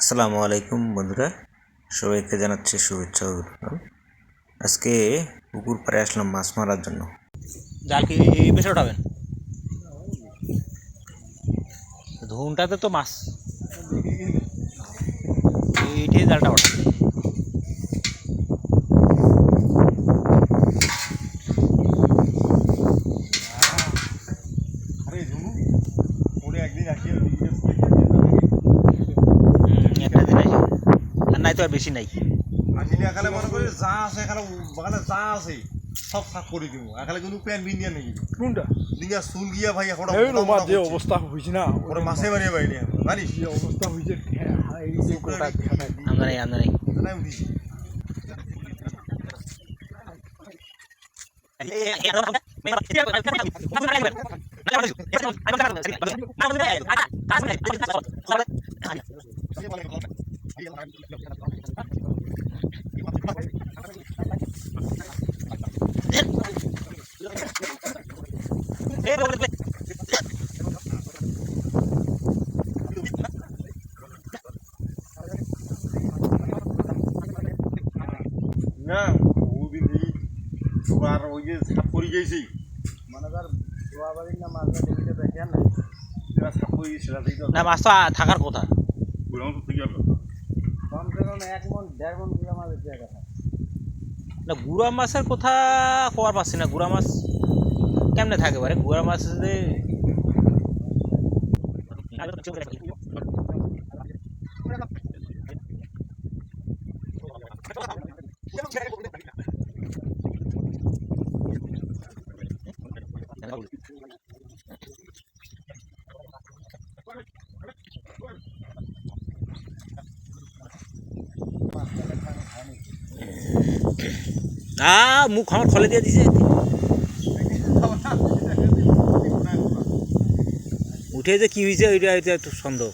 আসসালামু আলাইকুম বন্ধুরা সবাইকে জানাচ্ছি শুভেচ্ছা অভিনন্দন। আজকে পুকুর পাড়ে আসলাম মাছ মারার জন্য। জাল কি এই পেছনে উঠাবেন ধুনটাতে তো মাছ। এইটাই জালটা ওঠা। একদিন আসিয়ে হুম, একটা দিন আছে আর নাই তো আর বেশি নাই। আসিলে মনে করি যা আছে এখানে বাগানে যা আছে সব সাফ করে দিব। এখানে কিন্তু প্যান বিন দিয়া নাকি কোনটা? দিঙ্গা চুল গিয়া ভাই এখন এই রোমা যে অবস্থা হয়েছে না। ওরে মাছে বানিয়ে বাইরে জানিস? যে অবস্থা হয়েছে এই যে গোটা আমরা আমরা নেই। নাই উঠিস না ওদিন এই আর ওই যে সাপ করে গেছি। মানে তার দোয়া বাড়ির না দেখিতে দেখে না সাপ করে গেছে না মাছ তো থাকার কথা। থেকে এক মন মন কিলো মাছ দেওয়ার কথা না, গুড়া মাছের কথা কবার পাচ্ছি না। গুড়া মাছ কেমনে থাকে? পারে গুড়া মাছ যে আ, মুখ খলে দিয়ে দিছে। উঠে যে কি হয়েছে ওইটা ওইটা একটু সন্দেহ।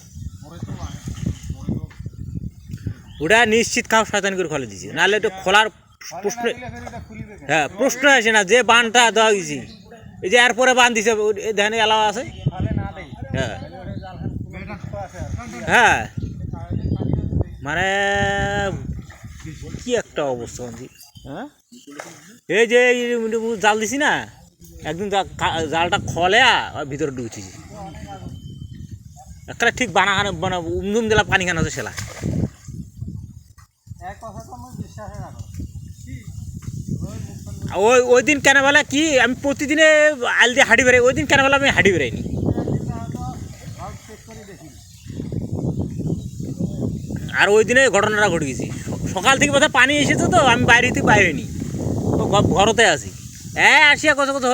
ওটা নিশ্চিত খাও শয়তান করে খলে দিছে। নাহলে একটু খোলার প্রশ্ন হ্যাঁ প্রশ্ন আসে না, যে বানটা দেওয়া গেছি এই যে এরপরে বান দিছে ধ্যানে এলাও আছে? হ্যাঁ। হ্যাঁ। মানে কি একটা অবস্থা হ্যাঁ? এই যে জাল দিছি না একদিন জালটা খলে আর ভিতরে ঢুকছিছি একটা ঠিক বানাখানে মানে উমদুম দিলা পানি খানা আছে সেলা। ওই ওই দিন কেন বলে কি আমি প্রতিদিনে আল দিয়ে হাঁটি বেড়াই ওই দিন কেন বেলা আমি হাঁটি বেড়াইনি। আর ওই দিনে ঘটনাটা ঘটে গেছি। সকাল থেকে বোধহয় পানি এসেছে তো আমি বাইরে থেকে বাইরে নি তো ঘ- ঘরতে আছি হ্যাঁ আসিয়া কত কত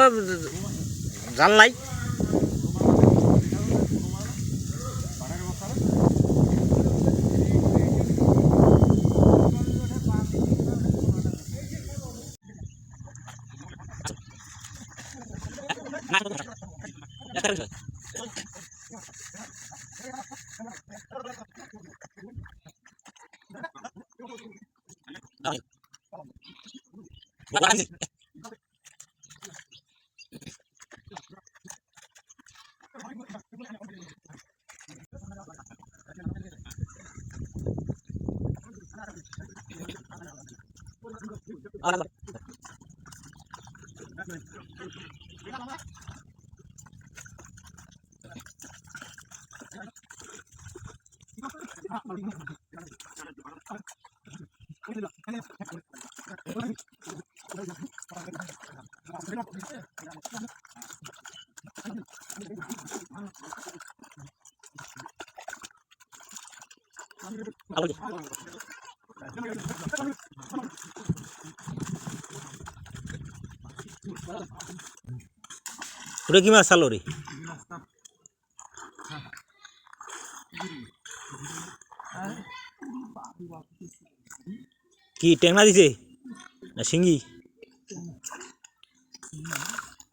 হবে জানলাই ওটা কি মাছ চালো রে? কি টেংনা দিছে? না শিঙ্গি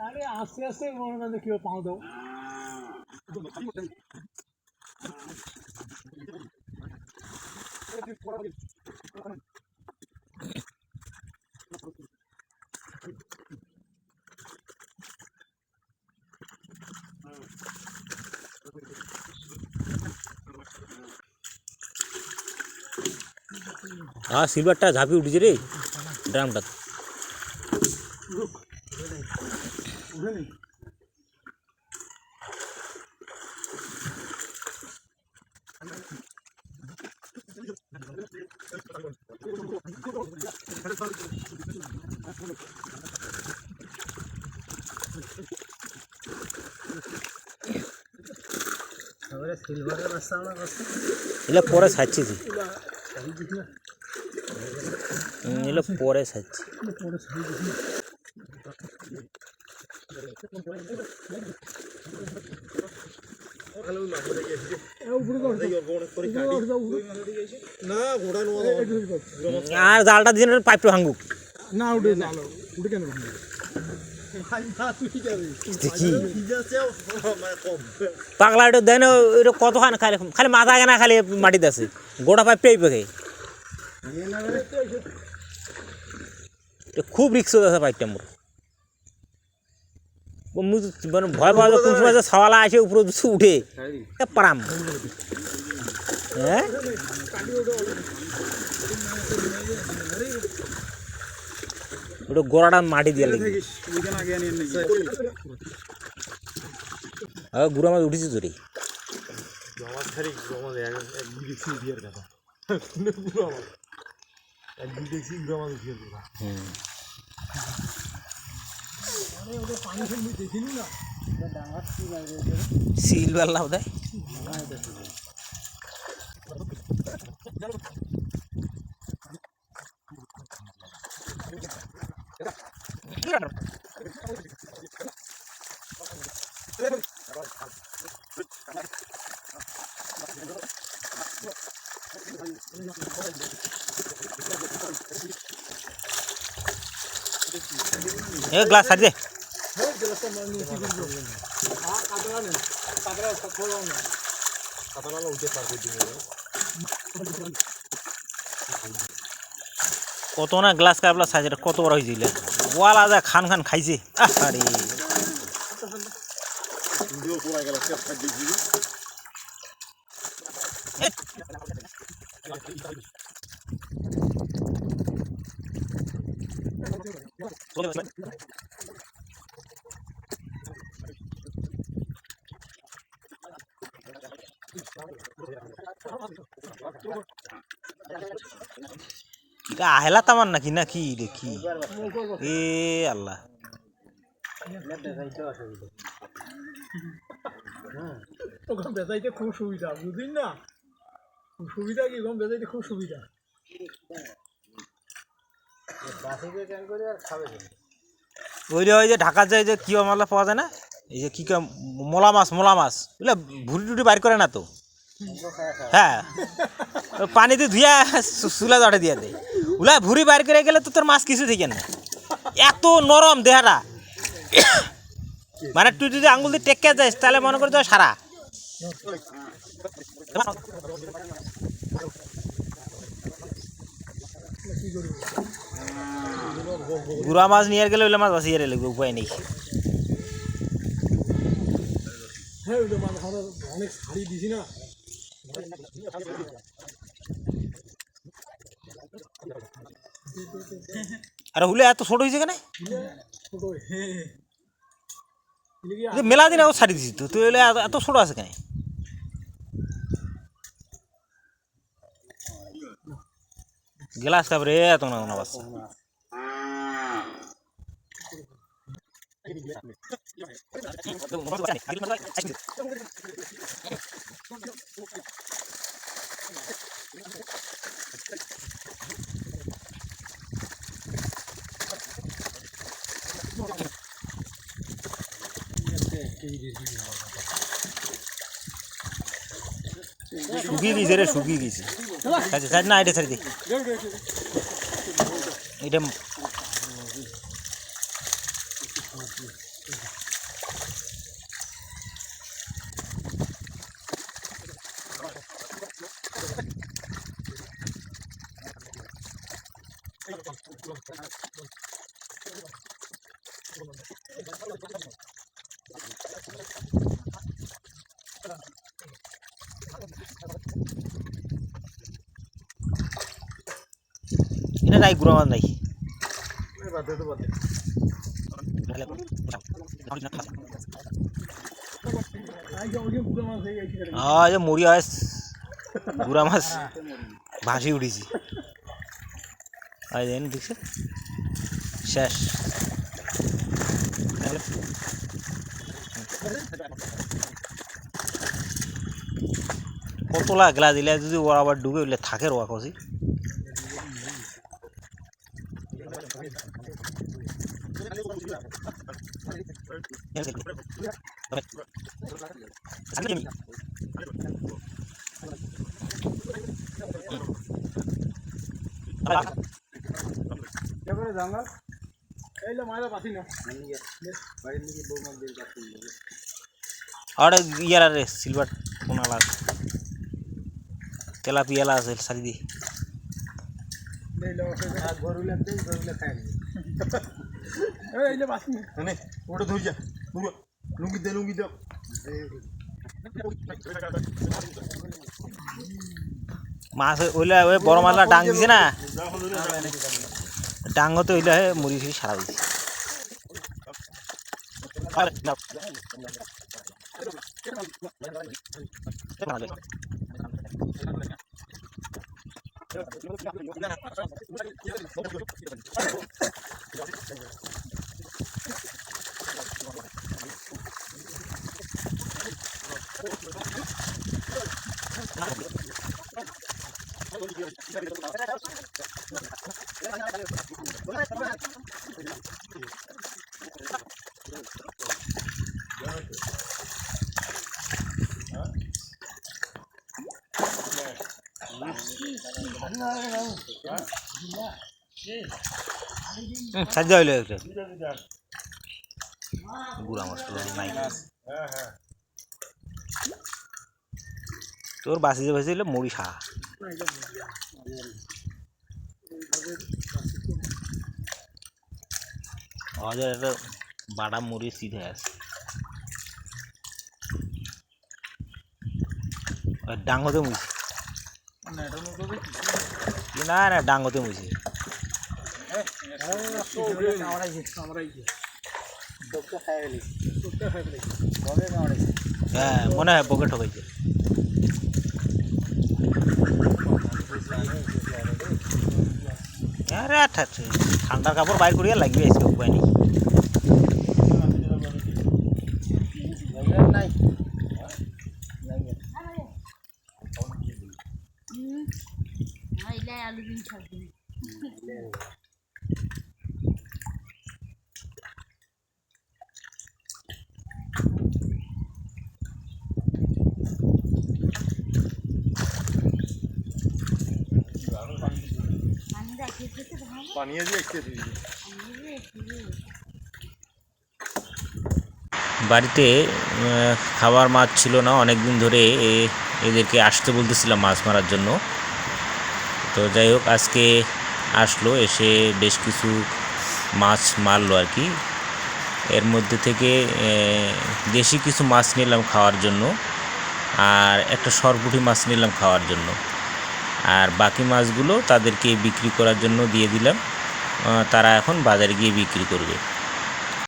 আরে, আস্তে আস্তে, মনে না দেখিও পাও দাও। হ্যাঁ সিলভারটা ঝাঁপি উঠেছে রে ড্রামটা এগুলো পরে সাজছি এগুলো পরে সাজছি। নোয়া আর জালটা দিয়ে পাইপটা ভাঙুক না উঠে জালো উঠে কেন পাগলা এটা খালি খালি মাথা কেনা খালি মাটিতে আছে। গোটা পাইপটাই পেকে খুব রিক্স আছে পাইপটা তো মানে ভয় পাওয়া কোন সময় সওয়ালা আসে, উপরে উঠে উঠে। পারাম। হ্যাঁ? ওটা গোড়াটা মাটি দিয়ে নিয়ে আর গুড়া মাছ উঠেছে তোরে। আমার খালি আমার এক এক বিঘে সিং বিয়ের কত না গ্লাস কাপলা সাইজের কত বড় হয়েছিল ওয়ালা যা খান খান খাইছে। সুন্দর পড়া গেল সে খাই দিয়েছি এটা আহেলা তামান নাকি না কি রে এ আল্লাহ। ওখানে বেজাইতে খুব সুবিধা না? সুবিধা কি? ওখানে বেজাইতে খুব সুবিধা। ওই যে ওই যে ঢাকা যায় যে কি মালা পাওয়া যায় না? এই যে কি কয় মোলা মাছ মোলা মাছ। বুঝলে ভুড়ি টুটি বাইর করে না তো? হ্যাঁ। পানিতে ধুইয়া চু- চুলা জটে দিয়ে দেয় ওলা ভুড়ি বাইর করে গেলে তো তোর মাছ কিছু থেকে না। এত নরম দেহাটা। মানে তুই যদি আঙুল দিয়ে টেক্কে যাস তাহলে মনে করে তো সারা। গুড়া মাছ নিয়ে গেলে ওইলে মাছ বাঁচিয়ে লাগবে উপায় নেই। হ্যাঁ মানে অনেক শাড়ি দিছি না। আর হুলে, এত ছোট হয়েছে কেন? মেলা দিন আগে ছাড়ি দিছি তো তুই এলে এত- ছোট আছে কেন? গেলাস তারপরে এত না না, বাস। শুকিয়ে গেছে রে শুকিয়ে গেছে আচ্ছা না এটা স্যার দে। এটা নাই গুড়া নাই। গুড়া মাছ ভাসি উঠেছি। দেখছে শেষ। কতলা গেলা দিলে যদি ওরা আবার ডুবে থাকে রোয়া কষি জঙ্গল এই যে মায়েরা পাচ্ছি না বাড়ির দিকে বৌমা দিয়ে কাছে আর ইয়ারা রে সিলভার কোনালা তেলাপিয়ালা আছে সারি দি এই লো আর গরু লাগতে গরু খাই এই যে পাচ্ছি না নে ওটা ধরে যা পুরো লুঙ্গি দে লুঙ্গি দে মাছ ওইলা ওই বড় মাছলা ডাং দিছে না ডাঙতে ওইলা মুড়ি ফুড়ি সারা দিছে আরে, নাও। হুম, সাজ্জা হইল একটা গুড়া মাছ তো নাই তোর বাসি যে বাসি হইল মুড়ি খা আমাদের একটা বাটা মুড়ি সিধে আছে। ডাঙ্গতে মুছি না না, ডাঙ্গতে মুছি হ্যাঁ মনে হয় পকেট ঠকাইছে। আরে আচ্ছা ঠান্ডার কাপড় বাইর করিয়া লাগবে আজকে উপায় নেই। আলু দিন থাকবে আমি দেখিয়েছি তো ভালো দিয়ে একটু দিয়ে বাড়িতে খাবার মাছ ছিল না অনেক দিন ধরে এদেরকে আসতে বলতেছিলাম মাছ মারার জন্য। তো যাই হোক, আজকে আসলো, এসে বেশ কিছু মাছ মারলো আর কি। এর মধ্যে থেকে দেশি কিছু মাছ নিলাম খাওয়ার জন্য, আর একটা সরপুঁটি মাছ নিলাম খাওয়ার জন্য। আর বাকি মাছগুলো তাদেরকে বিক্রি করার জন্য দিয়ে দিলাম। তারা এখন বাজারে গিয়ে বিক্রি করবে।